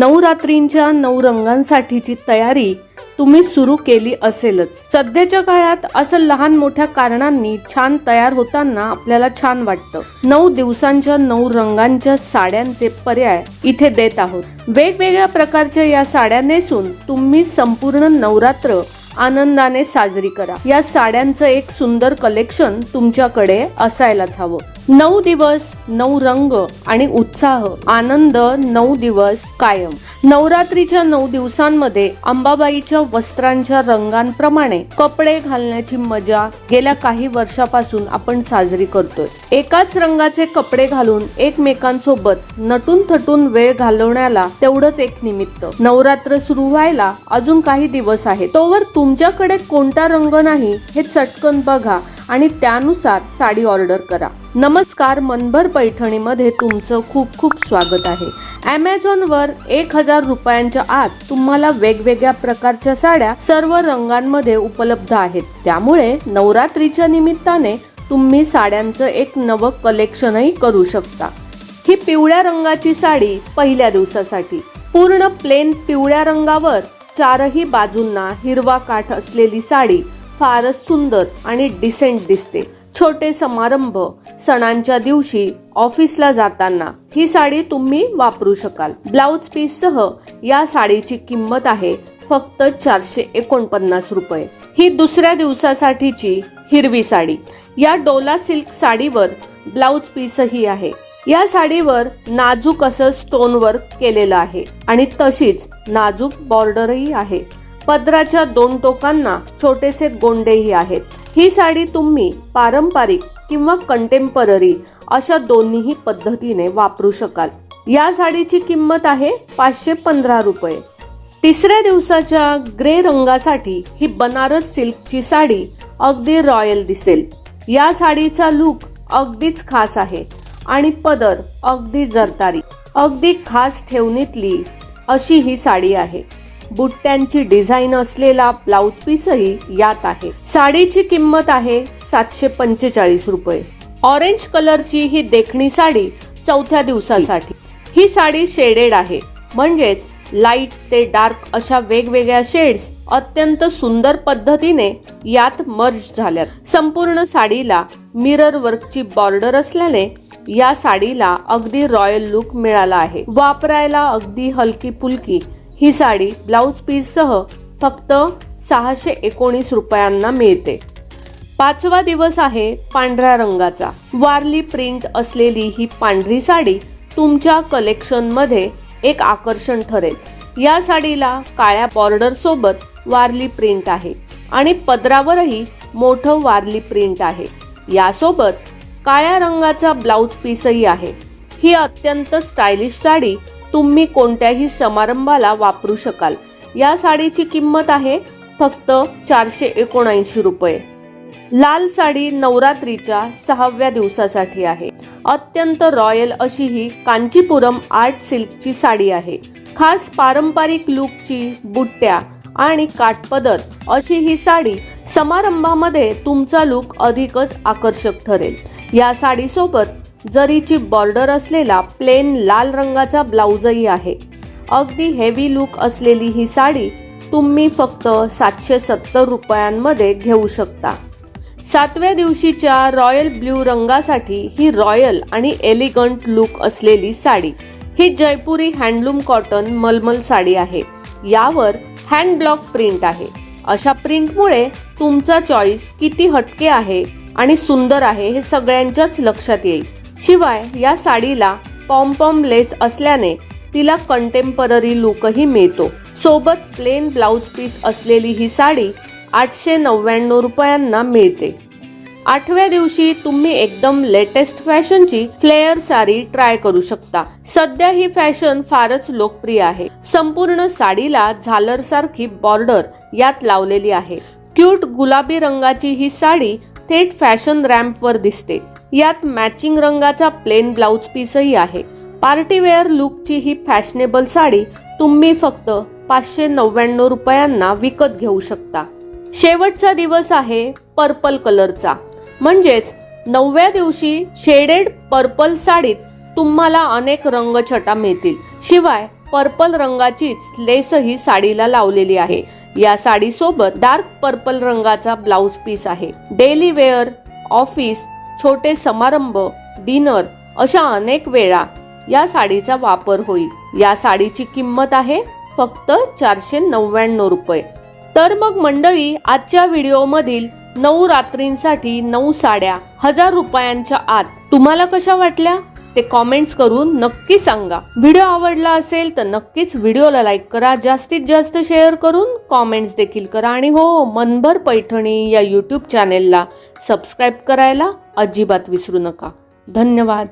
नवरात्रींच्या नऊ रंगांसाठीची तयारी तुम्ही सुरू केली असेलच. सध्याच्या काळात असं लहान मोठ्या कारणांनी छान तयार होताना आपल्याला छान वाटतं. नऊ दिवसांच्या नऊ रंगांच्या साड्यांचे पर्याय इथे देत आहोत. वेगवेगळ्या प्रकारच्या या साड्या नेसून तुम्ही संपूर्ण नवरात्र आनंदाने साजरी करा. या साड्यांचं एक सुंदर कलेक्शन तुमच्याकडे असायलाच हवं. नऊ दिवस नऊ रंग आणि उत्साह आनंद नऊ दिवस कायम. नवरात्रीच्या नऊ दिवसांमध्ये अंबाबाईच्या वस्त्रांच्या रंगांप्रमाणे कपडे घालण्याची मजा गेल्या काही वर्षापासून आपण साजरी करतोय. एकाच रंगाचे कपडे घालून एकमेकांसोबत नटून थटून वेळ घालवण्याला तेवढंच एक निमित्त. नवरात्र सुरू व्हायला अजून काही दिवस आहे तोवर तुमच्याकडे कोणता रंग नाही हे चटकन बघा आणि त्यानुसार साडी ऑर्डर करा. नमस्कार मनभर पैठणीमध्ये तुमचं खूप खूप स्वागत आहे. ॲमेझॉनवर एक हजार रुपयांच्या आत तुम्हाला वेगवेगळ्या प्रकारच्या साड्या सर्व रंगांमध्ये उपलब्ध आहेत. त्यामुळे नवरात्रीच्या निमित्ताने तुम्ही साड्यांचं एक नवं कलेक्शनही करू शकता. ही पिवळ्या रंगाची साडी पहिल्या दिवसासाठी. पूर्ण प्लेन पिवळ्या रंगावर चारही बाजूंना हिरवा काठ असलेली साडी फारच सुंदर आणि डिसेंट दिसते. छोटे समारंभ सणांच्या दिवशी ऑफिसला जाताना ही साडी तुम्ही वापरू शकाल. ब्लाउज पीस सह या साडीची किंमत आहे फक्त चारशे एकोणपन्नास रुपये. ही दुसऱ्या दिवसासाठीची हिरवी साडी. या डोला सिल्क साडीवर ब्लाउज पीसही आहे. या साडीवर नाजूक असं स्टोन वर्क केलेलं आहे आणि तशीच नाजूक बॉर्डरही आहे. पदराच्या दोन टोकांना छोटेसे गोंडेही आहेत. ही साडी तुम्ही पारंपरिक किंवा कंटेम्पररी अशा दोन्हीही पद्धतीने वापरू शकाल. या साडीची किंमत आहे पाचशे पंधरा रुपये. तिसऱ्या दिवसाच्या ग्रे रंगासाठी ही बनारस सिल्कची साडी अगदी रॉयल दिसेल. या साडीचा लुक अगदीच खास आहे आणि पदर अगदी जरतारी अगदी खास ठेवणीतली अशी ही साडी आहे. बुट्ट्यांची डिझाईन असलेला ब्लाउज पीसही यात आहे. साडीची किंमत आहे सातशे पंचेचाळीस रुपये. ऑरेंज कलरची ही देखणी साडी चौथ्या दिवसासाठी. ही साडी शेडेड आहे. म्हणजेच लाइट ते डार्क अशा वेगवेगळ्या शेड्स अत्यंत सुंदर पद्धतीने यात मर्ज झाल्यात. संपूर्ण साडीला मिरर वर्कची बॉर्डर असल्याने या साडीला अगदी रॉयल लुक मिळाला आहे. वापरायला अगदी हलकी फुलकी ही साडी ब्लाउज पीस सह फक्त सहाशे एकोणीस रुपयांना मिळते. पाचवा दिवस आहे पांढऱ्या रंगाचा. वारली प्रिंट असलेली ही पांढरी साडी तुमच्या कलेक्शनमध्ये एक आकर्षण ठरेल. या साडीला काळ्या बॉर्डर सोबत वारली प्रिंट आहे आणि पदरावरही मोठं वारली प्रिंट आहे. यासोबत काळ्या रंगाचा ब्लाउज पीसही आहे. ही अत्यंत स्टायलिश साडी तुम्ही कोणत्याही समारंभाला वापरू शकाल. या साडीची किंमत आहे फक्त चारशे एकोणऐंशी रुपये. लाल साडी नवरात्रीच्या सहाव्या दिवसासाठी आहे. अत्यंत रॉयल अशी ही कांचीपुरम आर्ट सिल्कची साडी आहे. खास पारंपरिक लुकची बुट्ट्या आणि काठपदर अशी ही साडी समारंभामध्ये तुमचा लुक अधिकच आकर्षक ठरेल. या साडीसोबत जरीची बॉर्डर असलेला प्लेन लाल रंगाचा ब्लाउजही आहे. अगदी हेवी लुक असलेली ही साडी तुम्ही फक्त सातशे सत्तर रुपयांमध्ये घेऊ शकता. सातव्या दिवशीच्या रॉयल ब्ल्यू रंगासाठी ही रॉयल आणि एलिगंट लुक असलेली साडी. ही जयपुरी हँडलूम कॉटन मलमल साडी आहे. यावर हँड ब्लॉक प्रिंट आहे. अशा प्रिंटमुळे तुमचा चॉईस किती हटके आहे आणि सुंदर आहे हे सगळ्यांच्याच लक्षात येईल. शिवाय या साडीला पॉम लेस असल्याने तिला कंटेम्पररी लुकही मिळतो. सोबत प्लेन ब्लाउज पीस असलेली ही साडी आठशे नव्याण्णव रुपयांना मिळते. आठव्या दिवशी तुम्ही एकदम लेटेस्ट फॅशनची फ्लेअर साडी ट्राय करू शकता. सध्या ही फॅशन फारच लोकप्रिय आहे. संपूर्ण साडीला झालर सारखी बॉर्डर यात लावलेली आहे. क्यूट गुलाबी रंगाची ही साडी थेट फॅशन रॅम्पवर दिसते. यात मॅचिंग रंगाचा प्लेन ब्लाउज पीसही आहे. पार्टीवेअर लुकची ही फॅशनेबल साडी तुम्ही फक्त पाचशे नव्याण्णव रुपयांना विकत घेऊ शकता. शेवटचा दिवस आहे पर्पल कलरचा. म्हणजेच नवव्या दिवशी शेडेड पर्पल साडीत तुम्हाला अनेक रंगछटा मिळतील. शिवाय पर्पल रंगाचीच लेसही साडीला लावलेली आहे. या साडीसोबत डार्क पर्पल रंगाचा ब्लाउज पीस आहे. डेली वेअर ऑफिस छोटे समारंभ डिनर अशा अनेक वेळा या साडीचा वापर होईल. या साडीची किंमत आहे फक्त चारशे नव्याण्णव रुपये. तर मग मंडळी आजच्या व्हिडिओमधील नऊ रात्रींसाठी नऊ साड्या हजार रुपयांच्या आत तुम्हाला कशा वाटल्या? ते कॉमेंट्स करून नक्की सांगा. व्हिडिओ आवडला असेल तर नक्कीच व्हिडिओला लाईक करा. जास्तीत जास्त शेअर करून कॉमेंट्स देखील करा. आणि हो मनभर पैठणी या यूट्यूब चॅनेलला सबस्क्राईब करायला अजिबात विसरू नका. धन्यवाद.